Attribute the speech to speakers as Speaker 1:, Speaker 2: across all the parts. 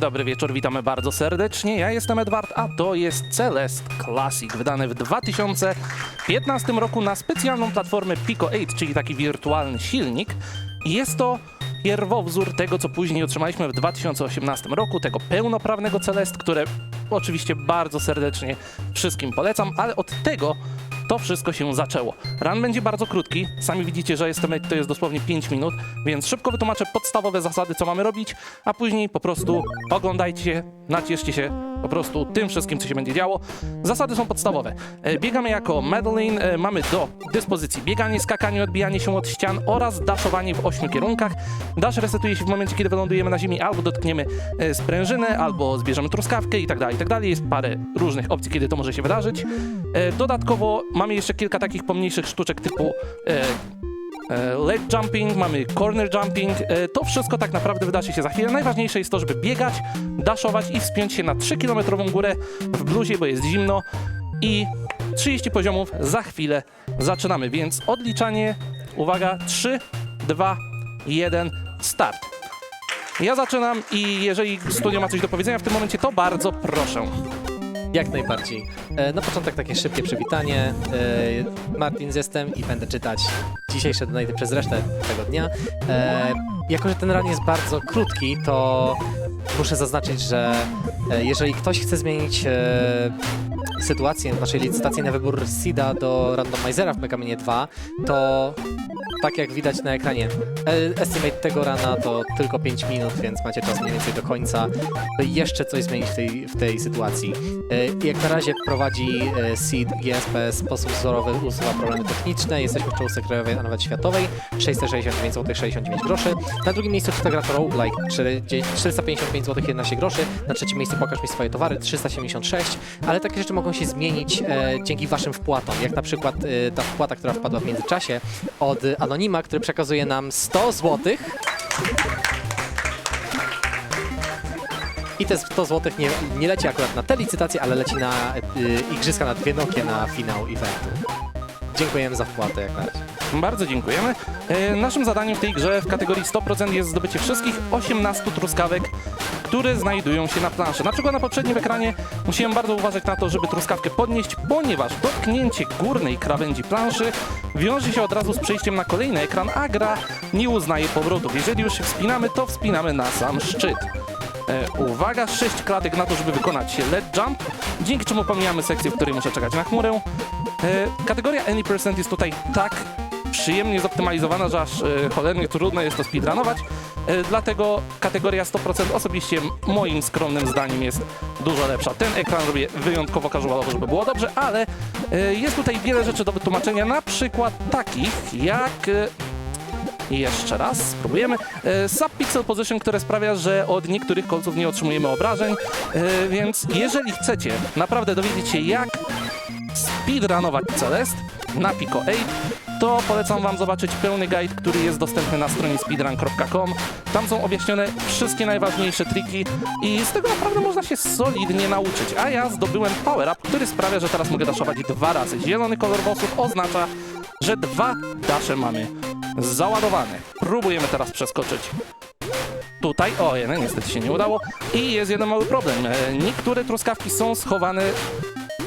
Speaker 1: dobry wieczór, witamy bardzo serdecznie. Ja jestem Edward, a to jest Celest Classic, wydany w 2015 roku na specjalną platformę Pico 8, czyli taki wirtualny silnik. Jest to pierwowzór tego, co później otrzymaliśmy w 2018 roku, tego pełnoprawnego Celest, które oczywiście bardzo serdecznie wszystkim polecam, ale od tego to wszystko się zaczęło. Run będzie bardzo krótki. Sami widzicie, że estimate to jest dosłownie 5 minut, więc szybko wytłumaczę podstawowe zasady, co mamy robić, a później po prostu oglądajcie, nacieszcie się po prostu tym wszystkim, co się będzie działo. Zasady są podstawowe. E, Biegamy jako Madeline, e, mamy do dyspozycji bieganie, skakanie, odbijanie się od ścian oraz daszowanie w ośmiu kierunkach. Dash resetuje się w momencie, kiedy wylądujemy na ziemi, albo dotkniemy e, sprężynę, albo zbierzemy truskawkę i tak dalej, i tak dalej. Jest parę różnych opcji, kiedy to może się wydarzyć. Dodatkowo mamy jeszcze kilka takich pomniejszych sztuczek typu leg jumping, mamy corner jumping. E, To wszystko tak naprawdę wydarzy się za chwilę. Najważniejsze jest to, żeby biegać, daszować i wspiąć się na 3-kilometrową górę w bluzie, bo jest zimno. I 30 poziomów za chwilę zaczynamy, więc odliczanie, uwaga, 3, 2, 1, start. Ja zaczynam i jeżeli studio ma coś do powiedzenia w tym momencie, to bardzo proszę.
Speaker 2: Jak najbardziej. E, Na początek takie szybkie przywitanie. E, Martin jestem i będę czytać dzisiejsze donaty przez resztę tego dnia. E, Jako, że ten run jest bardzo krótki, to muszę zaznaczyć, że jeżeli ktoś chce zmienić sytuację naszej licytacji na wybór seeda do randomizera w Megamanie 2, to tak jak widać na ekranie, e, estimate tego rana to tylko 5 minut, więc macie czas mniej więcej do końca, by jeszcze coś zmienić w tej, w tej sytuacji. E, Jak na razie prowadzi e, Seed GSP sposób wzorowy, usuwa problemy techniczne, jesteśmy w czołówce krajowej, a nawet światowej, 669 zł 69 groszy. Na drugim miejscu czyta gra to Roguelike, 455 zł 11 groszy. Na trzecim miejscu pokaż mi swoje towary, 376, ale takie rzeczy mogą się zmienić dzięki waszym wpłatom, jak na przykład ta wpłata, która wpadła w międzyczasie od Anonima, który przekazuje nam 100 złotych. I te 100 zł nie, nie leci akurat na tę licytację, ale leci na y, igrzyska na dwie nokie na finał eventu. Dziękujemy za wpłatę jak razie.
Speaker 1: Bardzo dziękujemy. E, Naszym zadaniem w tej grze w kategorii 100% jest zdobycie wszystkich 18 truskawek, które znajdują się na planszy. Na przykład na poprzednim ekranie musiałem bardzo uważać na to, żeby truskawkę podnieść, ponieważ dotknięcie górnej krawędzi planszy wiąże się od razu z przejściem na kolejny ekran, a gra nie uznaje powrotów. Jeżeli już się wspinamy, to wspinamy na sam szczyt. E, uwaga, 6 klatek na to, żeby wykonać let jump, dzięki czemu pomijamy sekcję, w której muszę czekać na chmurę. E, kategoria Any Percent jest tutaj tak przyjemnie zoptymalizowana, że aż e, cholernie trudno jest to speedrunować. E, dlatego kategoria 100% osobiście moim skromnym zdaniem jest dużo lepsza. Ten ekran robię wyjątkowo casualowo, żeby było dobrze, ale e, jest tutaj wiele rzeczy do wytłumaczenia, na przykład takich jak... E, jeszcze raz, spróbujemy. Subpixel Position, które sprawia, że od niektórych kolców nie otrzymujemy obrażeń, więc jeżeli chcecie naprawdę dowiedzieć się jak speedrunować Celest na Pico 8, to polecam wam zobaczyć pełny guide, który jest dostępny na stronie speedrun.com. Tam są objaśnione wszystkie najważniejsze triki i z tego naprawdę można się solidnie nauczyć. A ja zdobyłem power up, który sprawia, że teraz mogę daszować dwa razy. Zielony kolor włosów oznacza, że dwa dasze mamy załadowane. Próbujemy teraz przeskoczyć tutaj. O, jeden niestety się nie udało. I jest jeden mały problem. E, Niektóre truskawki są schowane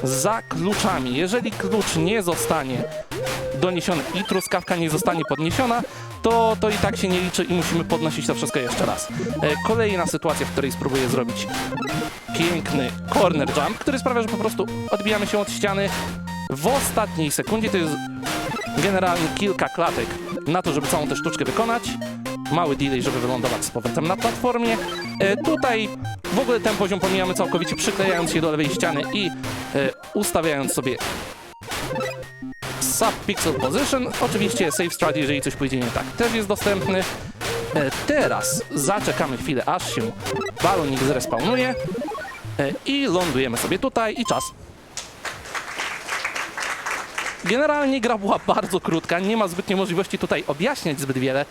Speaker 1: za kluczami. Jeżeli klucz nie zostanie doniesiony i truskawka nie zostanie podniesiona, to, to i tak się nie liczy i musimy podnosić to wszystko jeszcze raz. E, Kolejna sytuacja, w której spróbuję zrobić piękny corner jump, który sprawia, że po prostu odbijamy się od ściany w ostatniej sekundzie. To jest generalnie kilka klatek na to, żeby całą tę sztuczkę wykonać. Mały delay, żeby wylądować z powrotem na platformie. E, tutaj w ogóle ten poziom pomijamy całkowicie, przyklejając się do lewej ściany i e, ustawiając sobie subpixel position. Oczywiście save strat, jeżeli coś pójdzie nie tak, też jest dostępny. E, teraz zaczekamy chwilę, aż się balonik zrespawnuje e, i lądujemy sobie tutaj i czas. Generalnie gra była bardzo krótka, nie ma zbytnio możliwości tutaj objaśniać zbyt wiele.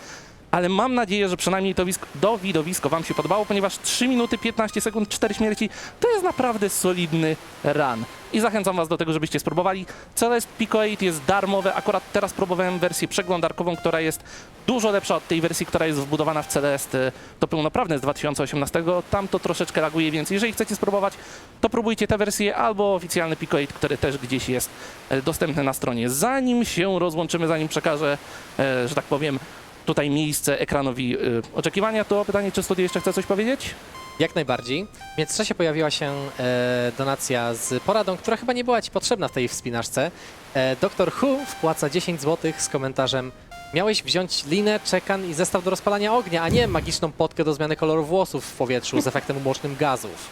Speaker 1: Ale mam nadzieję, że przynajmniej to wisk- to widowisko Wam się podobało, ponieważ 3 minuty 15 sekund, 4 śmierci to jest naprawdę solidny run. I zachęcam Was do tego, żebyście spróbowali. Celest Pico 8 jest darmowe, akurat teraz próbowałem wersję przeglądarkową, która jest dużo lepsza od tej wersji, która jest wbudowana w Celest. e, To pełnoprawne z 2018, tam to troszeczkę laguje, więc jeżeli chcecie spróbować, to próbujcie tę wersję albo oficjalny Pico 8, który też gdzieś jest e, dostępny na stronie. Zanim się rozłączymy, zanim przekażę, e, że tak powiem, tutaj miejsce ekranowi y, oczekiwania, to pytanie, czy studio jeszcze chce coś powiedzieć?
Speaker 2: Jak najbardziej. W międzyczasie pojawiła się e, donacja z poradą, która chyba nie była Ci potrzebna w tej wspinaczce. E, Dr. Who wpłaca 10 zł z komentarzem Miałeś wziąć linę, czekan i zestaw do rozpalania ognia, a nie magiczną potkę do zmiany koloru włosów w powietrzu z efektem ubocznym gazów.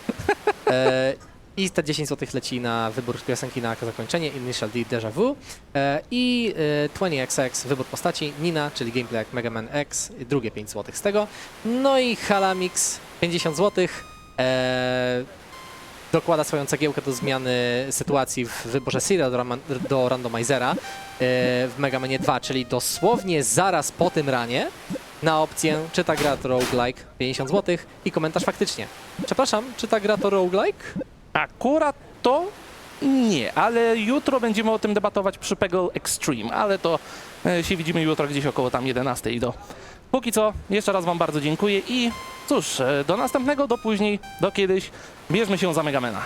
Speaker 2: E, I te 10 zł leci na wybór piosenki na zakończenie, Initial D, Deja Vu. E, I e, 20XX, wybór postaci, Nina, czyli gameplay jak Mega Man X, drugie 5 zł z tego. No i Halamix, 50 zł. E, dokłada swoją cegiełkę do zmiany sytuacji w wyborze Serial do, rama- do randomizera e, w Mega Manie 2, czyli dosłownie zaraz po tym ranie na opcję czy ta gra to roguelike 50 zł i komentarz faktycznie. Przepraszam, czy ta gra to roguelike?
Speaker 1: Akurat to nie, ale jutro będziemy o tym debatować przy Peggle Extreme, ale to e, się widzimy jutro gdzieś około tam 11 do. Póki co, jeszcze raz Wam bardzo dziękuję i cóż, e, do następnego, do później, do kiedyś. Bierzmy się za Megamena.